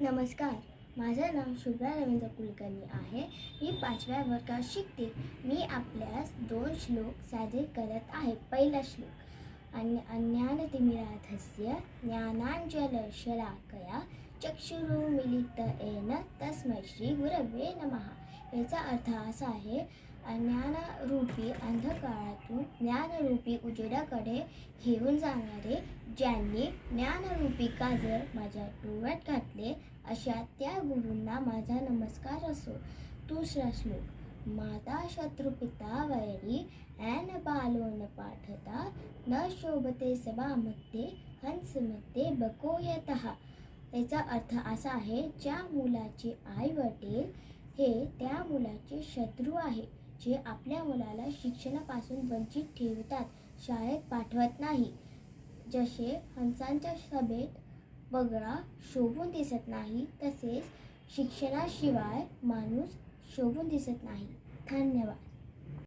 नमस्कार. माझं नाव शुभ्रा रवींद्र कुलकर्णी आहे. मी पाचव्या वर्गात शिकते. मी आपल्यास दोन श्लोक साजरे करत आहे. पहिला श्लोक. अन्य अन्यानतिमिराधस्य ज्ञानांजलशलाकया चक्षुरुमिलित येन तस्मै श्री गुरवे नमः. याचा अर्थ असा आहे अज्ञानरूपी अंधकारातून ज्ञानरूपी उजेडाकडे घेऊन जाणारे ज्यांनी ज्ञानरूपी काजळ माझ्या डोळ्यात घातले अशा त्या गुरूंना माझा नमस्कार असो. दुसरा श्लोक माता शत्रुपिता वैरी ॲन बालो न पाठता न शोभते सभामध्ये हंसमध्ये बकोयतः. याचा अर्थ असा आहे ज्या मुलाचे आई वडील हे त्या मुलाचे शत्रू आहे. जे आपल्या मुलाला शिक्षणापासून वंचित ठेवतात शाळेत पाठवत नाही. जसे हंसांच्या सभेत बगळा शोभून दिसत नाही तसेच शिक्षणाशिवाय माणूस शोभून दिसत नाही. धन्यवाद.